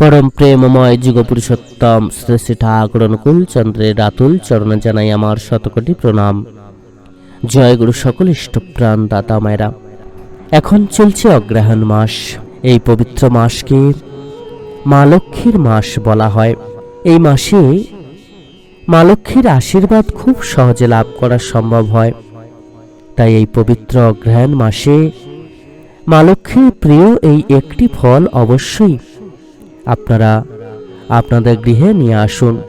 পরম প্রেমময় যুগপুরুষোত্তম শ্রী শ্রী ঠাকুর অনুকূল চন্দ্রের রাতুল চরণে জানাই আমার শতকোটি প্রণাম। জয় গুরু সকল ইষ্টপ্রাণ দাতা মায়েরা। এখন চলছে অগ্রহায়ণ মাস। এই পবিত্র মাসকে মা লক্ষ্মীর মাস বলা হয়। এই মাসে মা লক্ষ্মীর আশীর্বাদ খুব সহজে লাভ করা সম্ভব হয়। তাই এই পবিত্র অগ্রহায়ণ মাসে মা লক্ষ্মীর প্রিয় এই একটি ফল অবশ্যই আপনারা আপনাদের গৃহে নিয়ে আসুন।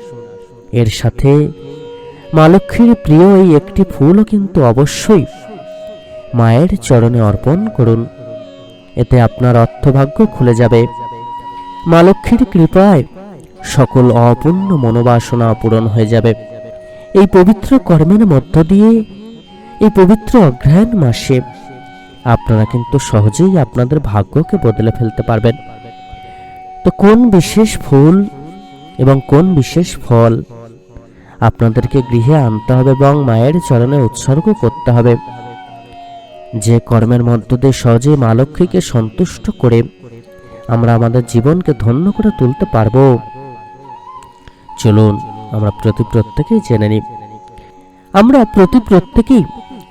এর সাথে মা লক্ষ্মীর প্রিয় এই একটি ফুলও কিন্তু অবশ্যই মায়ের চরণে অর্পণ করুন। এতে আপনার অর্থভাগ্য খুলে যাবে। মা লক্ষ্মীর কৃপায় সকল অপূর্ণ মনোবাসনা পূরণ হয়ে যাবে। এই পবিত্র কর্মের মধ্য দিয়ে, এই পবিত্র অগ্রহায়ণ মাসে আপনারা কিন্তু সহজেই আপনাদের ভাগ্যকে বদলে ফেলতে পারবেন। তো কোন বিশেষ ফুল এবং কোন বিশেষ ফল আপনাদেরকে গৃহে আনতে হবে এবং মায়ের চরণে উৎসর্গ করতে হবে? যে কর্মের মধ্য দিয়ে সহজে মা লক্ষ্মীকে সন্তুষ্ট করে আমরা আমাদের জীবনকে ধন্য করে তুলতে পারব। চলুন, আমরা প্রতি প্রত্যেকেই জেনে নিই। আমরা প্রতি প্রত্যেকেই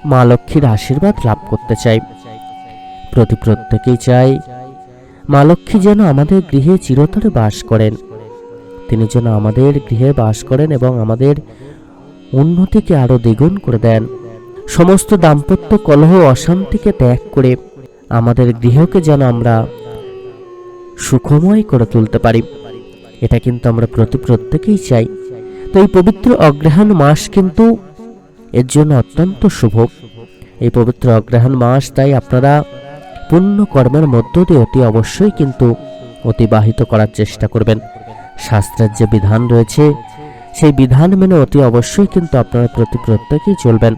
মা লক্ষ্মীর আশীর্বাদ লাভ করতে চাই। প্রতি প্রত্যেকেই চাই মা লক্ষ্মী যেন আমাদের গৃহে চিরতরে বাস করেন। তিনি যেন আমাদের গৃহে বাস করেন এবং আমাদের উন্নতিকে আরও দ্বিগুণ করে দেন। সমস্ত দাম্পত্য কলহ অশান্তিকে ত্যাগ করে আমাদের গৃহকে যেন আমরা সুখময় করে তুলতে পারি। এটা কিন্তু আমরা প্রতি প্রত্যেকেই চাই। তো এই পবিত্র অগ্রহায়ণ মাস কিন্তু এর জন্য অত্যন্ত শুভ। এই পবিত্র অগ্রহায়ণ মাস তাই আপনারা পুণ্য কর্মের মধ্য দিয়ে অতি অবশ্যই কিন্তু অতিবাহিত করার চেষ্টা করবেন। শাস্ত্রের যে বিধান রয়েছে, সেই বিধান মেনে অতি অবশ্যই কিন্তু আপনারা প্রতি প্রত্যেকেই চলবেন।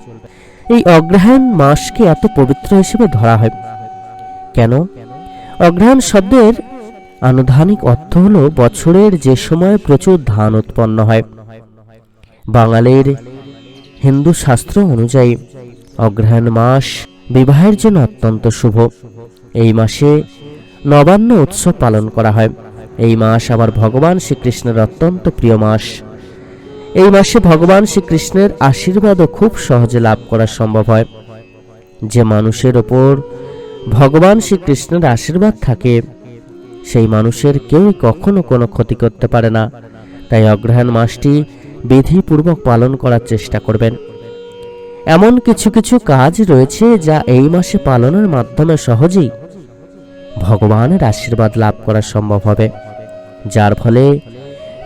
এই অগ্রহায়ণ মাসকে এত পবিত্র হিসেবে ধরা হয়। কেন? অগ্রহায়ণ শব্দের আনুধানিক অর্থ হল বছরের যে সময় প্রচুর ধান উৎপন্ন হয়। বাঙালির হিন্দু শাস্ত্র অনুযায়ী অগ্রহায়ণ মাস বিবাহের জন্য অত্যন্ত শুভ। এই মাসে নবান্ন উৎসব পালন করা হয়। এই মাস আবার ভগবান শ্রীকৃষ্ণের অত্যন্ত প্রিয় মাস। এই মাসে ভগবান শ্রীকৃষ্ণের আশীর্বাদও খুব সহজে লাভ করা সম্ভব হয়। যে মানুষের ওপর ভগবান শ্রীকৃষ্ণের আশীর্বাদ থাকে, সেই মানুষের কেউই কখনো কোনো ক্ষতি করতে পারে না। তাই অগ্রহায়ণ মাসটি বিধিপূর্বক পালন করার চেষ্টা করবেন। এমন কিছু কিছু কাজ রয়েছে যা এই মাসে পালনের মাধ্যমে সহজেই ভগবানের আশীর্বাদ লাভ করা সম্ভব হবে। যার ফলে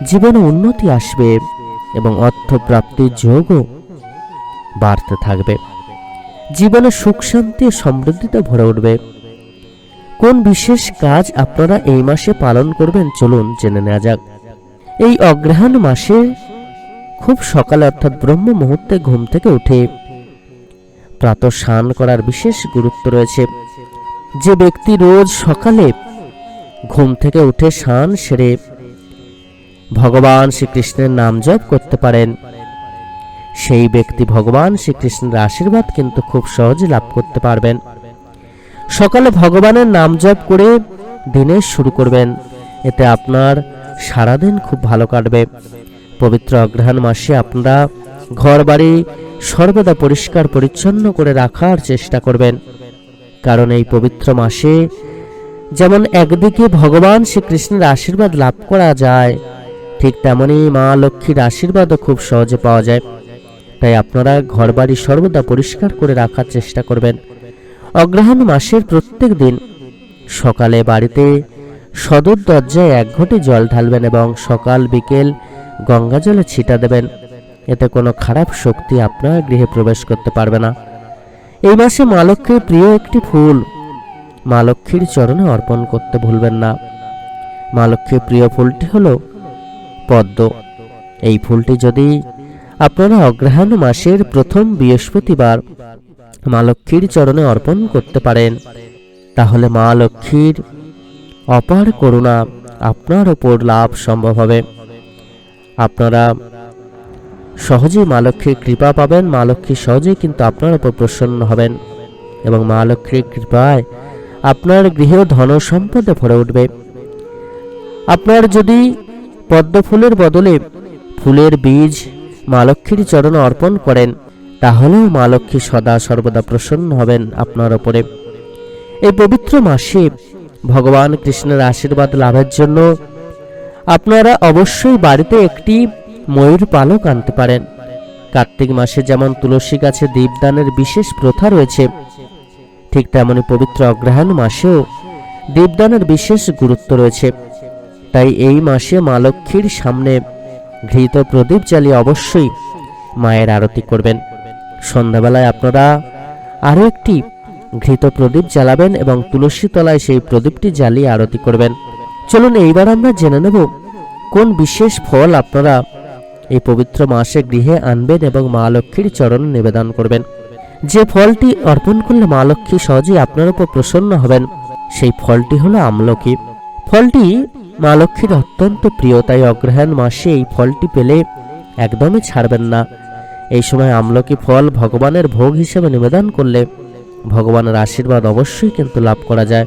জীবনে উন্নতি আসবে এবং অর্থ প্রাপ্তির যোগও বাড়তে থাকবে। জীবনে সুখ, শান্তি ও সমৃদ্ধিতে ভরে উঠবে। কোন বিশেষ কাজ আপনারা এই মাসে পালন করবেন চলুন জেনে নেওয়া যাক। এই অগ্রহায়ণ মাসে খুব সকালে অর্থাৎ ব্রহ্ম মুহূর্তে ঘুম থেকে উঠে প্রাত স্নান করার বিশেষ গুরুত্ব রয়েছে। যে ব্যক্তি রোজ সকালে ঘুম থেকে উঠে স্নান সেরে ভগবান শ্রীকৃষ্ণের নাম জপ করতে পারেন। সেই ব্যক্তি ভগবান শ্রীকৃষ্ণের আশীর্বাদ কিন্তু খুব সহজে লাভ করতে পারবেন। সকালে ভগবানের নাম জপ করে দিনের শুরু করবেন। এতে আপনার সারাদিন খুব ভালো কাটবে। পবিত্র অগ্রহায়ণ মাসে আপনারা ঘর বাড়ি সর্বদা পরিষ্কার পরিচ্ছন্ন করে রাখার চেষ্টা করবেন। কারণ এই পবিত্র মাসে যেমন একদিকে ভগবান শ্রীকৃষ্ণের আশীর্বাদ লাভ করা যায়, ঠিক তেমনই মা লক্ষ্মীর আশীর্বাদও খুব সহজে পাওয়া যায়। তাই আপনারা ঘরবাড়ি সর্বদা পরিষ্কার করে রাখার চেষ্টা করবেন। অগ্রহায়ণ মাসের প্রত্যেক দিন সকালে বাড়িতে সদর দরজায় এক ঘটি জল ঢালবেন এবং সকাল বিকেল গঙ্গা জলে ছিটা দেবেন। এতে কোনো খারাপ শক্তি আপনার গৃহে প্রবেশ করতে পারবে না। এই মাসে মা লক্ষ্মীর প্রিয় একটি ফুল। মা লক্ষ্মীর চরণে অর্পণ করতে ভুলবেন না। মা লক্ষ্মীর প্রিয় ফুলটি হলো পদ্ম। এই ফুলটি যদি আপনারা অগ্রহায়ণ মাসের প্রথম বৃহস্পতিবার মা লক্ষ্মীর চরণে অর্পণ করতে পারেন, তাহলে মা লক্ষ্মীর অপার করুণা আপনার ওপর লাভ সম্ভব হবে। আপনারা সহজেই মা লক্ষ্মীর কৃপা পাবেন, মা লক্ষ্মী সহজেই কিন্তু আপনার উপর প্রসন্ন হবেন। এবং মা লক্ষ্মীর কৃপায় আপনার গৃহেও ধন সম্পদে ভরে উঠবে। আপনার যদি পদ্ম ফুলের বদলে ফুলের বীজ মা লক্ষ্মীর চরণে অর্পণ করেন, তাহলেও মা লক্ষ্মী সদা সর্বদা প্রসন্ন হবেন আপনার ওপরে এই পবিত্র মাসে ভগবান কৃষ্ণের আশীর্বাদ লাভের জন্য আপনারা অবশ্যই বাড়িতে একটি ময়ূর পালক আনতে পারেন। কার্তিক মাসে যেমন তুলসী গাছে দীপদানের বিশেষ প্রথা রয়েছে, ঠিক তেমনি পবিত্র অগ্রহায়ণ মাসেও দীপদানের বিশেষ গুরুত্ব রয়েছে। তাই এই মাসে মা লক্ষ্মীর সামনে ঘৃত প্রদীপ জ্বালিয়ে অবশ্যই মায়ের আরতি করবেন। সন্ধ্যাবেলায় আপনারা আরও একটি ঘৃত প্রদীপ জ্বালাবেন এবং তুলসী তলায় সেই প্রদীপটি জ্বালিয়ে আরতি করবেন। চলুন এইবার আমরা জেনে নেব কোন বিশেষ ফল আপনারা এই পবিত্র মাসে গৃহে আনবেন এবং মা লক্ষ্মীর চরণ নিবেদন করবেন। যে ফলটি অর্পণ করলে মা লক্ষ্মী সহজেই আপনার উপর প্রসন্ন হবেন, সেই ফলটি হলো আমলকি। ফলটি মা লক্ষ্মীর অত্যন্ত প্রিয়, তাই অগ্রহায়ণ মাসে এই ফলটি পেলে একদমই ছাড়বেন না। এই সময় আমলকি ফল ভগবানের ভোগ হিসেবে নিবেদন করলে ভগবানের আশীর্বাদ অবশ্যই কিন্তু লাভ করা যায়।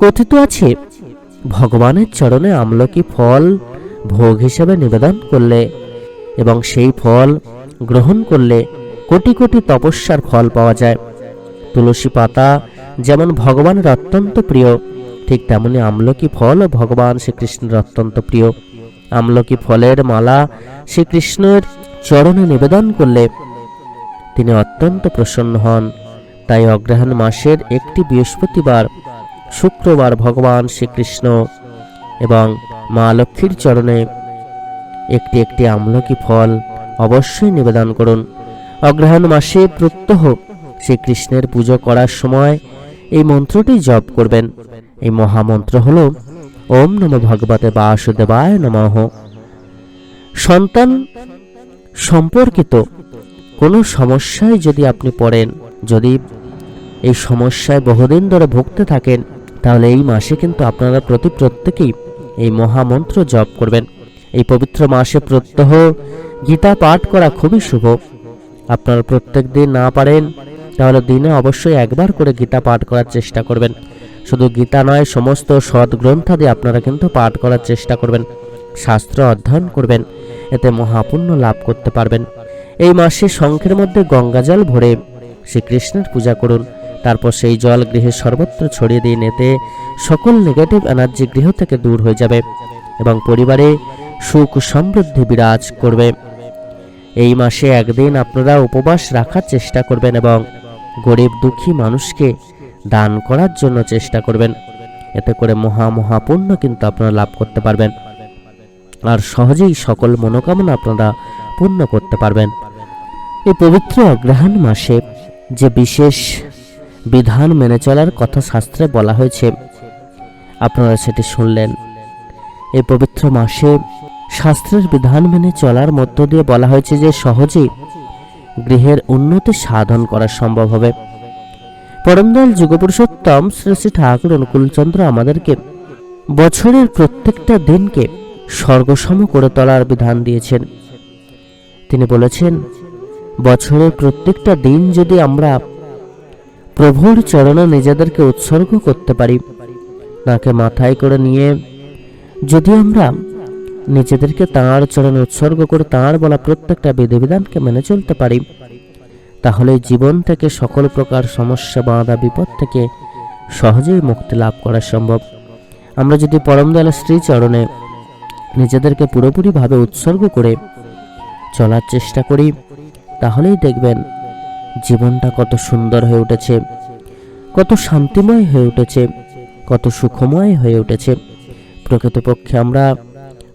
কথিত আছে, ভগবানের চরণে আমলকি ফল ভোগ হিসেবে নিবেদন করলে এবং সেই ফল গ্রহণ করলে কোটি কোটি তপস্যার ফল পাওয়া যায়। তুলসী পাতা যেমন ভগবানের অত্যন্ত প্রিয়, ঠিক তেমনি আমলকি ফল ভগবান শ্রীকৃষ্ণের অত্যন্ত প্রিয়। আমলকি ফলের মালা শ্রীকৃষ্ণের চরণে নিবেদন করলে তিনি অত্যন্ত প্রসন্ন হন। তাই অগ্রহায়ণ মাসের একটি বৃহস্পতিবার শুক্রবার ভগবান শ্রীকৃষ্ণ এবং মা লক্ষ্মীর চরণে একটি একটি আমলকি ফল? অবশ্যই নিবেদন করুন। অগ্রহায়ণ মাসে প্রত্যহ শ্রীকৃষ্ণের পুজো করার সময় এই মন্ত্রটি জপ করবেন। এই মহামন্ত্র হল, ওম নম ভগবতে বাসুদেবায় নমঃ। সন্তান সম্পর্কিত কোনো সমস্যায় যদি আপনি পড়েন, যদি এই সমস্যায় বহুদিন ধরে ভুগতে থাকেন, তাহলে এই মাসে কিন্তু আপনারা প্রতি প্রত্যেকেই এই মহামন্ত্র জপ করবেন। এই পবিত্র মাসে প্রত্যহ গীতা পাঠ করা খুবই শুভ। আপনারা প্রত্যেক দিন না পারেন, তাহলে দিনে অবশ্যই একবার করে গীতা পাঠ করার চেষ্টা করবেন। শুধু গীতা নয়, সমস্ত সৎ সদ্গ্রন্থাদি আপনারা কিন্তু পাঠ করার চেষ্টা করবেন, শাস্ত্র অধ্যয়ন করবেন, এতে মহাপুণ্য লাভ করতে পারবেন। এই মাসে শঙ্খের মধ্যে গঙ্গাজল ভরে শ্রীকৃষ্ণের পূজা করুন, তারপর সেই জল গৃহে সর্বত্র ছড়িয়ে দিন, এতে সকল নেগেটিভ এনার্জি গৃহ থেকে দূর হয়ে যাবে এবং পরিবারে সুখ সমৃদ্ধি বিরাজ করবে। এই মাসে একদিন আপনারা উপবাস রাখার চেষ্টা করবেন এবং গরিব দুঃখী মানুষকে দান করার জন্য চেষ্টা করবেন। এতে করে মহা মহাপুণ্য কিন্তু আপনারা লাভ করতে পারবেন। আর সহজেই সকল মনোকামনা আপনারা পূর্ণ করতে পারবেন। এই পবিত্র অগ্রহায়ণ মাসে যে বিশেষ বিধান মেনে চলার কথা শাস্ত্রে বলা হয়েছে, আপনারা সেটি শুনলেন। এই পবিত্র মাসে শাস্ত্রের বিধান মেনে চলার মধ্য দিয়ে বলা হয়েছে যে সহজেই গৃহের উন্নতি সাধন করা সম্ভব হবে। পরমদয়াল যুগপুরুষোত্তম শ্রী শ্রী ঠাকুর অনুকূলচন্দ্র আমাদেরকে বছরের প্রত্যেকটা দিনকে স্বর্গসম করে তোলার বিধান দিয়েছেন। তিনি বলেছেন, বছরের প্রত্যেকটা দিন যদি আমরা প্রভুর চরণে নিজেদেরকে উৎসর্গ করতে পারি তাকে মাথায় করে নিয়ে যদি আমরা নিজেদেরকে তাঁর চরণে উৎসর্গ করে তাঁর বলা প্রত্যেকটা বিধিবিধানকে মেনে চলতে পারি, তাহলে জীবন থেকে সকল প্রকার সমস্যা, বাঁধা, বিপদ থেকে সহজেই মুক্তি লাভ করা সম্ভব। আমরা যদি পরমদয়াল শ্রী চরণে নিজেদেরকে পুরোপুরিভাবে উৎসর্গ করে চলার চেষ্টা করি, তাহলেই দেখবেন জীবনটা কত সুন্দর হয়ে উঠেছে, কত শান্তিময় হয়ে উঠেছে, কত সুখময় হয়ে উঠেছে। প্রকৃতপক্ষে আমরা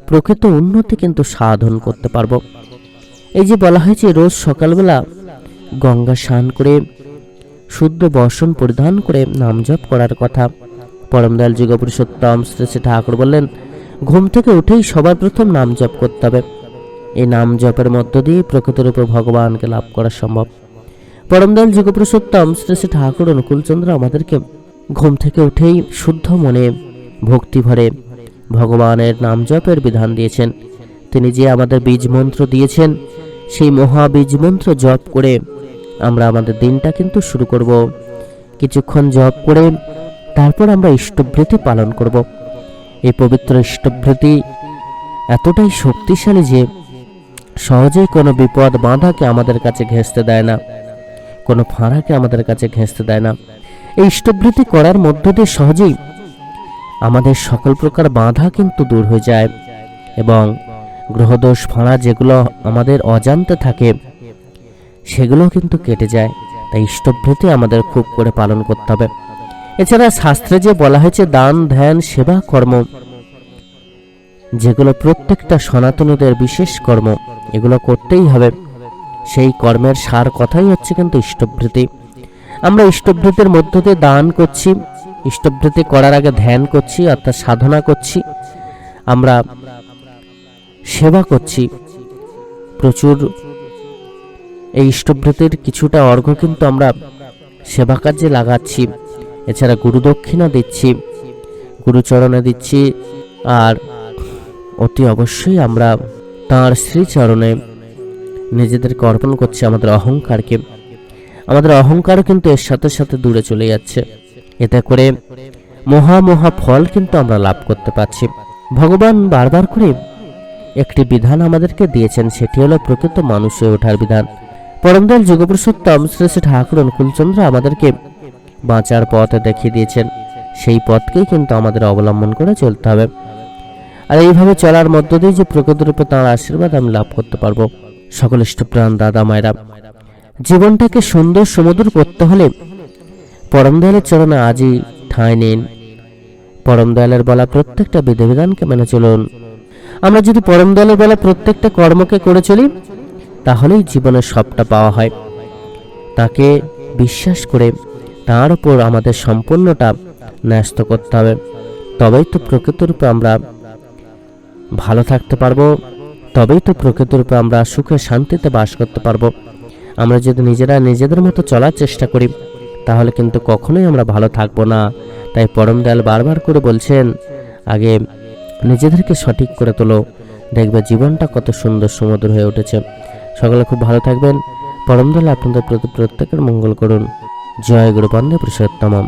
প্রকৃত উন্নতি কিন্তু সাধন করতে পারব। এই যে বলা হয়েছে, রোজ সকালবেলা গঙ্গা স্নান করে, শুদ্ধ বর্ষণ পরিধান করে নাম জপ করার কথা। পরমদয়াল যুগপুরুষোত্তম শ্রী শ্রী ঠাকুর বললেন, ঘুম থেকে উঠেই সবার প্রথম নাম জপ করতে হবে। এই নাম জপের মধ্য দিয়ে প্রকৃতির উপর ভগবানকে লাভ করা সম্ভব। পরমদয়াল যুগপুরুষোত্তম শ্রী শ্রী ঠাকুর অনুকূলচন্দ্র আমাদেরকে ঘুম থেকে উঠেই শুদ্ধ মনে ভক্তি ভরে ভগবানের নাম জপের বিধান দিয়েছেন। তিনি যে আমাদের বীজ মন্ত্র দিয়েছেন, সেই মহাবীজ মন্ত্র জপ করে আমরা আমাদের দিনটা কিন্তু শুরু করব। কিছুক্ষণ জপ করে তারপর আমরা ইষ্টবৃত্তি পালন করব। এই পবিত্র ইষ্টভৃতি এতটাই শক্তিশালী যে সহজেই কোনো বিপদ বাধাকে আমাদের কাছে ঘেঁষতে দেয় না, কোনো ফাঁড়াকে আমাদের কাছে ঘেঁষতে দেয় না। এই ইষ্টভৃতি করার মধ্য দিয়ে সহজেই আমাদের সকল প্রকার বাধা কিন্তু দূর হয়ে যায় এবং গ্রহদোষ ফাঁড়া যেগুলো আমাদের অজান্তে থাকে সেগুলো কিন্তু কেটে যায়। তাই ইষ্টভৃতি আমাদের খুব করে পালন করতে হবে। এছাড়া শাস্ত্রে যে বলা হয়েছে, দান, ধ্যান, সেবা, কর্ম, যেগুলো প্রত্যেকটা সনাতনীদের বিশেষ কর্ম, এগুলো করতেই হবে। সেই কর্মের সার কথাই হচ্ছে কিন্তু ইষ্টভৃতি। আমরা ইষ্টভৃতির মধ্য দিয়ে দান করছি ইষ্টভৃতি করার আগে ধ্যান করছি, অর্থাৎ সাধনা করছি, আমরা সেবা করছি। প্রচুর এই ইষ্টভৃতির কিছুটা অর্ঘ্য কিন্তু আমরা সেবা কাজে লাগাচ্ছি। এছাড়া গুরুদক্ষিণা দিচ্ছি গুরুচরণে দিচ্ছি, আর অতি অবশ্যই আমরা তাঁর শ্রীচরণে নিজেদেরকে অর্পণ করছি আমাদের অহংকারকে। আমাদের অহংকারও কিন্তু এর সাথে সাথে দূরে চলে যাচ্ছে। এতে করে মহা মহা ফল কিন্তু আমরা লাভ করতে পারছি। ভগবান বারবার করে একটি বিধান আমাদেরকে দিয়েছেন, সেটি হলো প্রকৃত মানুষ হয়ে ওঠার বিধান। পরমদল যুগপুরুষোত্তম শ্রী শ্রী ঠাকুর অনুকূলচন্দ্র আমাদেরকে বাঁচার পথ দেখিয়ে দিয়েছেন। সেই পথকেই কিন্তু আমাদের অবলম্বন করে চলতে হবে। আর এইভাবে চলার মধ্য দিয়ে যে প্রকৃতরূপে তাঁর আশীর্বাদ আমি লাভ করতে পারব। সকল ইষ্টপ্রাণ দাদা মায়েরা, জীবনটাকে সুন্দর সুমধুর করতে হলে পরম দয়ালের চরণে আজই ঠাঁই নিন। পরম দয়ালের বলা প্রত্যেকটা বিধিবিধানকে মেনে চলুন। আমরা যদি পরম দয়ালের বলা প্রত্যেকটা কর্মকে করে চলি, তাহলেই জীবনের সবটা পাওয়া হয়। তাকে বিশ্বাস করে তার উপর আমাদের সম্পূর্ণটা ন্যস্ত করতে হবে। তবেই তো প্রকৃতরূপে আমরা ভালো থাকতে পারব, তবেই তো প্রকৃতরূপে আমরা সুখে শান্তিতে বাস করতে পারব। আমরা যদি নিজেরা নিজেদের মতো চলার চেষ্টা করি তাহলে কিন্তু কখনোই আমরা ভালো থাকব না। তাই পরম দয়াল বারবার করে বলছেন, আগে নিজেদেরকে সঠিক করে তোলো। দেখবে জীবনটা কত সুন্দর সুমধুর হয়ে উঠেছে। সকলে খুব ভালো থাকবেন। পরম দয়াল আপনাদের প্রতি প্রত্যেকের মঙ্গল করুন। জয় গুরু বন্দে পুরুষোত্তমম।